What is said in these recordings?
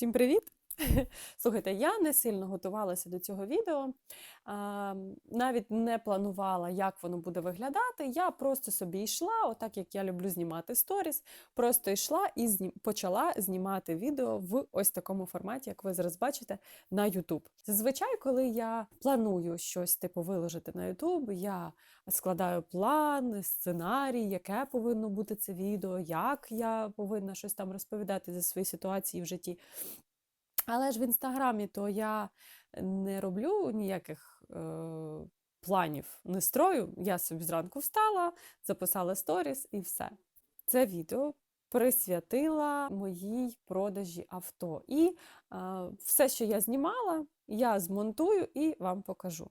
Всім привіт! Слухайте, я не сильно готувалася до цього відео, навіть не планувала, як воно буде виглядати. Я просто собі йшла, отак як я люблю знімати сторіс, просто йшла і почала знімати відео в ось такому форматі, як ви зараз бачите, на YouTube. Зазвичай, коли я планую щось типу виложити на YouTube, я складаю план, сценарій, яке повинно бути це відео, як я повинна щось там розповідати за свої ситуації в житті. Але ж в інстаграмі то я не роблю ніяких е, планів, не строю. Я собі зранку встала, записала сторіс і все. Це відео присвятила моїй продажі авто. І е, все, що я знімала, я змонтую і вам покажу.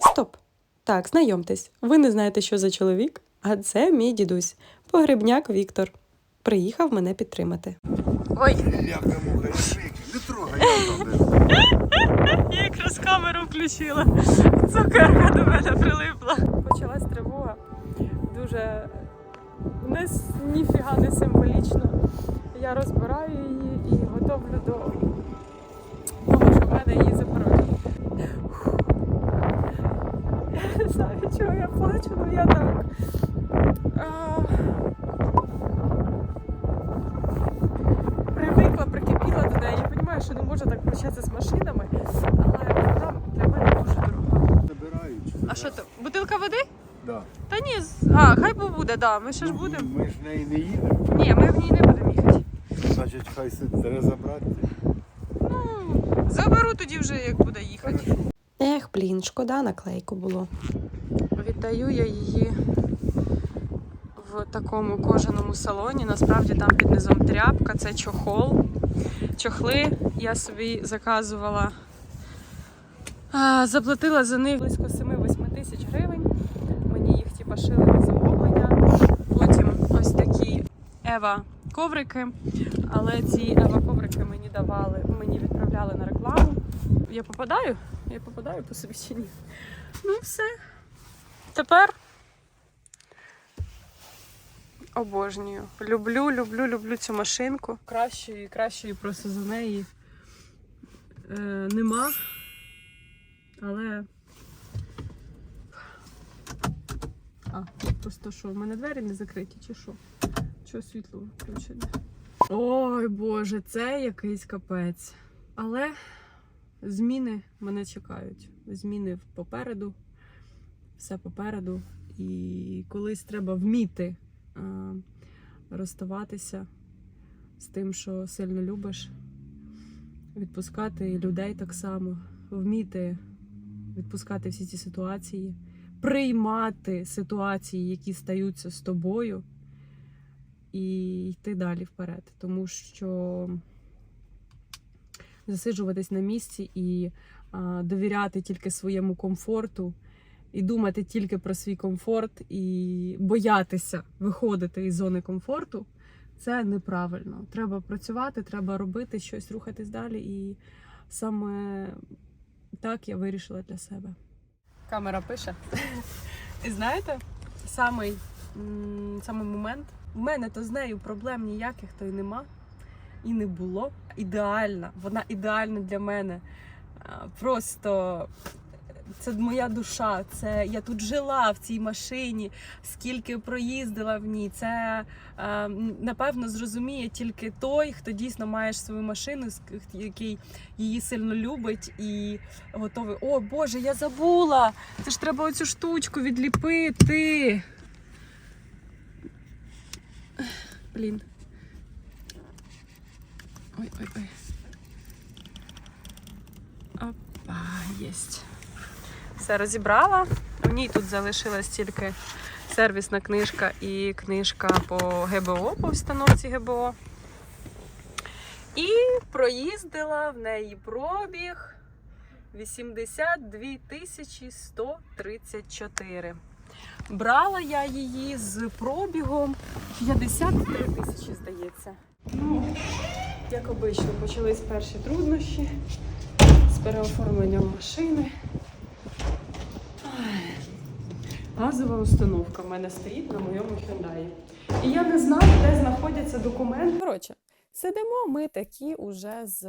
Стоп! Так, знайомтесь, ви не знаєте, що за чоловік, а це мій дідусь, погребняк Віктор. Приїхав мене підтримати. Ой, Ляка муха, не трогай, я якраз камеру включила. Цукерка до мене прилипла. Почалась тривога. Дуже не, ніфіга не символічно. Я розбираю її і готовлю до того, що в мене її заберуть. Я не знаю, чого я плачу, але я так. Буде, да. Ми ще ж Ну, будемо. Ми ж в неї не їдемо. Ні, ми в ній не будемо їхати. Значить, хай треба забрати. Ну, заберу тоді вже, як буде їхати. Хорошо. Ех, блін, шкода наклейку було. Віддаю я її в такому кожаному салоні. Насправді там під низом тряпка, це чохол. Чохли я собі заказувала. А, заплатила за них близько 7-8 тисяч гривень. Мені їх типа шили на замовлення. Потім ось такі Ева коврики. Але ці Ева коврики мені давали, мені відправляли на рекламу. Я попадаю? Я попадаю по собі чи ні? Ну, все. Тепер обожнюю. Люблю, люблю, люблю цю машинку. Кращої, кращої просто за неї е, нема. Але. А, просто що, в мене двері не закриті, чи що? Чого світло включене? Ой Боже, це якийсь капець. Але зміни мене чекають. Зміни попереду все попереду. І колись треба вміти е, розставатися з тим, що сильно любиш, відпускати людей так само, вміти відпускати всі ці ситуації, приймати ситуації, які стаються з тобою, і йти далі вперед. Тому що засиджуватись на місці і а, довіряти тільки своєму комфорту і думати тільки про свій комфорт, і боятися виходити із зони комфорту, це неправильно. Треба працювати, треба робити щось, рухатись далі. І саме так я вирішила для себе. Камера пише. І знаєте, самий, м, самий момент. У мене то з нею проблем ніяких то й нема. І не було. Ідеальна, вона ідеальна для мене. Просто це моя душа. Це я тут жила в цій машині, скільки проїздила в ній. Це напевно зрозуміє тільки той, хто дійсно має свою машину, який її сильно любить і готовий. О Боже, я забула! Це ж треба оцю штучку відліпити. Блін. Ой, ой, ой. Опа, єсть. Все розібрала. В ній тут залишилась тільки сервісна книжка і книжка по ГБО, по установці ГБО. І проїздила в неї пробіг 82 тисячі 134. Брала я її з пробігом 53 тисячі, здається. Ну, як обично, почались перші труднощі з переоформленням машини. Газова установка в мене стоїть на моєму Hyundai. І я не знаю, де знаходяться документи. Коротше, Сидимо ми такі уже з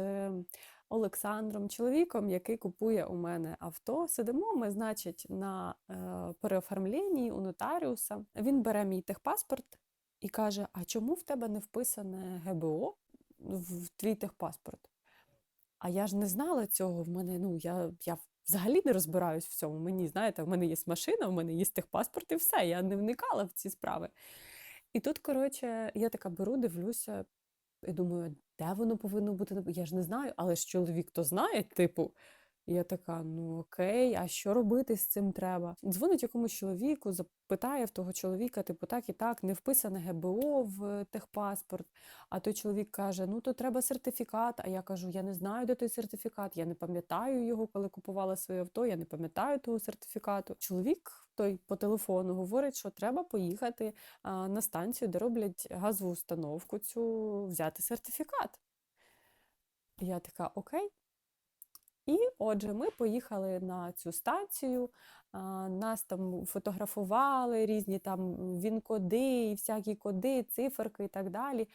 Олександром, чоловіком, який купує у мене авто. Сидимо ми, значить, на е, переоформленні у нотаріуса. Він бере мій техпаспорт і каже: А чому в тебе не вписане ГБО в твій техпаспорт? А я ж не знала цього. В мене, ну, я, я взагалі не розбираюсь в цьому. Мені, знаєте, в мене є машина, в мене є техпаспорт і все. Я не вникала в ці справи. І тут, коротше, я така беру, дивлюся, і думаю, де воно повинно бути? Я ж не знаю, але ж чоловік то знає, типу. І я така, ну окей, а що робити з цим треба? Дзвонить якомусь чоловіку, запитає в того чоловіка, типу, так і так, не вписане ГБО в техпаспорт. А той чоловік каже: ну то треба сертифікат. А я кажу, я не знаю, де той сертифікат, я не пам'ятаю його, коли купувала своє авто, я не пам'ятаю того сертифікату. Чоловік той по телефону говорить, що треба поїхати а, на станцію, де роблять газову установку, цю взяти сертифікат. Я така, окей. І отже, ми поїхали на цю станцію, нас там фотографували, різні там він-коди, і всякі коди, циферки і так далі,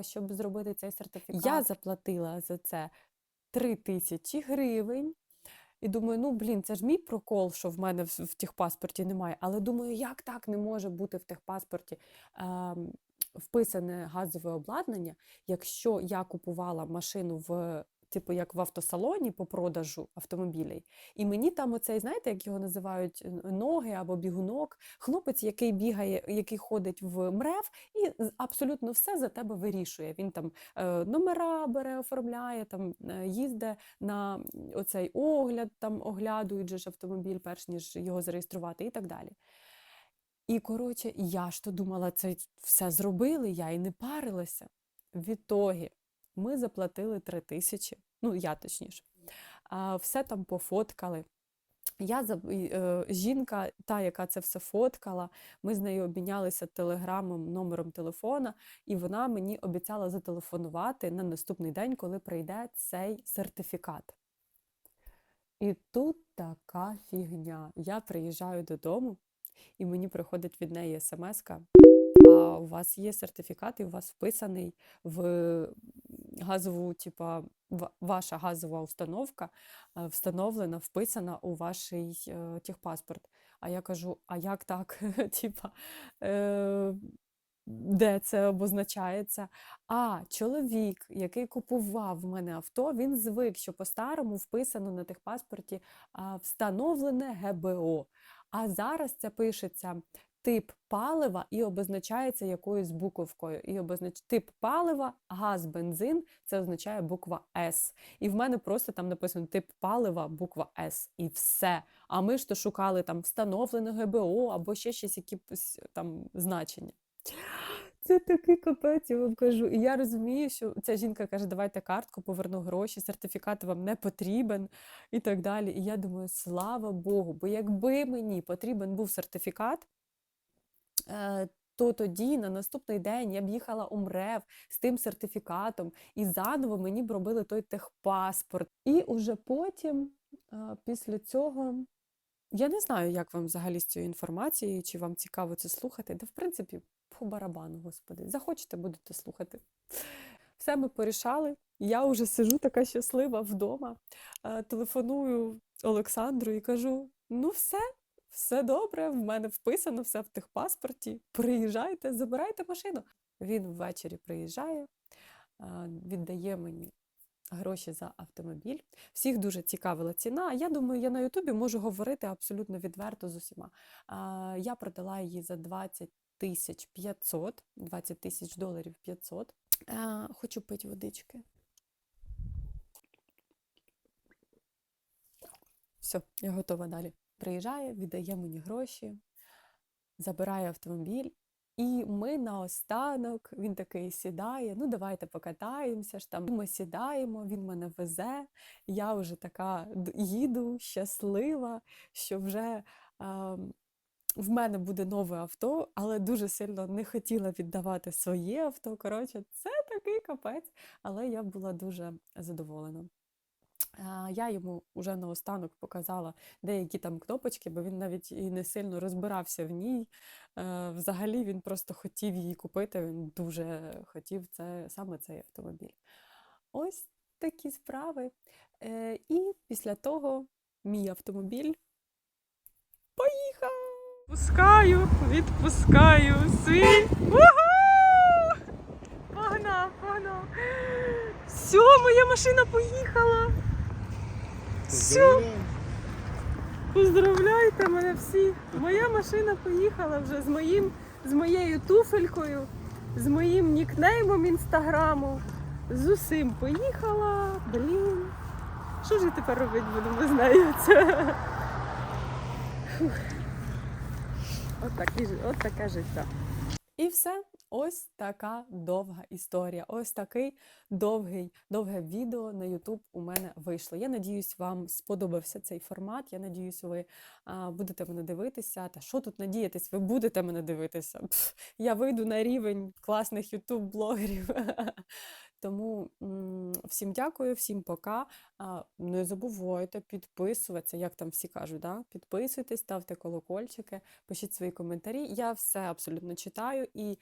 щоб зробити цей сертифікат. Я заплатила за це 3 тисячі гривень. І думаю, ну блін, це ж мій прокол, що в мене в, в техпаспорті немає. Але думаю, як так не може бути в техпаспорті ем, вписане газове обладнання, якщо я купувала машину в. Типу, як в автосалоні по продажу автомобілів. І мені там оцей, знаєте, як його називають ноги або бігунок, хлопець, який бігає, який ходить в МРЕВ і абсолютно все за тебе вирішує. Він там е, номера бере, оформляє, там е, їздить на оцей огляд, там оглядують ж автомобіль, перш ніж його зареєструвати, і так далі. І коротше, я ж то думала, це все зробили, я і не парилася. Відтоді ми заплатили три тисячі, ну я точніше, а, все там пофоткали. Я е, жінка, та, яка це все фоткала, ми з нею обмінялися телеграмом, номером телефона, і вона мені обіцяла зателефонувати на наступний день, коли прийде цей сертифікат. І тут така фігня. Я приїжджаю додому, і мені приходить від неї смс-ка. А у вас є сертифікат, і у вас вписаний в газову, типа, ваша газова установка е, встановлена, вписана у ваш е, техпаспорт. А я кажу: а як так? Типа, е, де це обозначається? А чоловік, який купував в мене авто, він звик, що по-старому вписано на техпаспорті встановлене ГБО. А зараз це пишеться тип палива і обозначається якоюсь буковкою. І обознач... тип палива, газ, бензин це означає буква С. І в мене просто там написано тип палива, буква С. І все. А ми ж то шукали там встановлене ГБО або ще щось, якісь там значення. Це такий капець, я вам кажу. І я розумію, що ця жінка каже, давайте картку, поверну гроші, сертифікат вам не потрібен і так далі. І я думаю, слава Богу, бо якби мені потрібен був сертифікат, то тоді на наступний день я б їхала у МРЕВ з тим сертифікатом, і заново мені б робили той техпаспорт. І уже потім, е, після цього, я не знаю, як вам взагалі з цією інформацією, чи вам цікаво це слухати. Та в принципі, по барабану, господи, захочете, будете слухати. Все ми порішали. Я вже сижу така щаслива вдома, е, телефоную Олександру і кажу: ну все, все добре, в мене вписано все в техпаспорті. Приїжджайте, забирайте машину. Він ввечері приїжджає, віддає мені гроші за автомобіль. Всіх дуже цікавила ціна. Я думаю, я на Ютубі можу говорити абсолютно відверто з усіма. Я продала її за 20 тисяч 500, 20 тисяч доларів 500. Хочу пити водички. Все, я готова далі. Приїжджає, віддає мені гроші, забирає автомобіль. І ми наостанок, він такий сідає, ну давайте покатаємося ж там. Ми сідаємо, він мене везе. Я вже така їду, щаслива, що вже а, в мене буде нове авто, але дуже сильно не хотіла віддавати своє авто. Коротше, це такий капець, але я була дуже задоволена. Я йому вже наостанок показала деякі там кнопочки, бо він навіть і не сильно розбирався в ній. Е, Взагалі він просто хотів її купити. Він дуже хотів це саме цей автомобіль. Ось такі справи. Е, І після того мій автомобіль поїхав. Пускаю, відпускаю свій. Погнав, погнав. Все, моя машина поїхала. Все, поздравляйте мене всі. Моя машина поїхала вже з моїм, з моєю туфелькою, з моїм нікнеймом інстаграму. З усім поїхала. Блін. Що ж я тепер робити буду, неї? Це. От, такі, ж- от таке життя. І все. Ось така довга історія. Ось такий довгий, довге відео на YouTube у мене вийшло. Я надіюсь, вам сподобався цей формат. Я надіюсь, ви а, будете мене дивитися. Та що тут надіятись? Ви будете мене дивитися. Пф, я вийду на рівень класних YouTube-блогерів. Тому всім дякую, всім пока. Не забувайте підписуватися, як там всі кажуть, да? підписуйтесь, ставте колокольчики, пишіть свої коментарі. Я все абсолютно читаю. І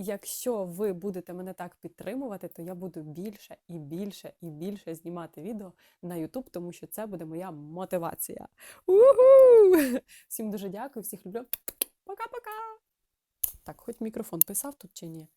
якщо ви будете мене так підтримувати, то я буду більше і більше і більше знімати відео на YouTube, тому що це буде моя мотивація. Уху! Всім дуже дякую, всіх люблю. Пока-пока! Так, хоч мікрофон писав тут чи ні?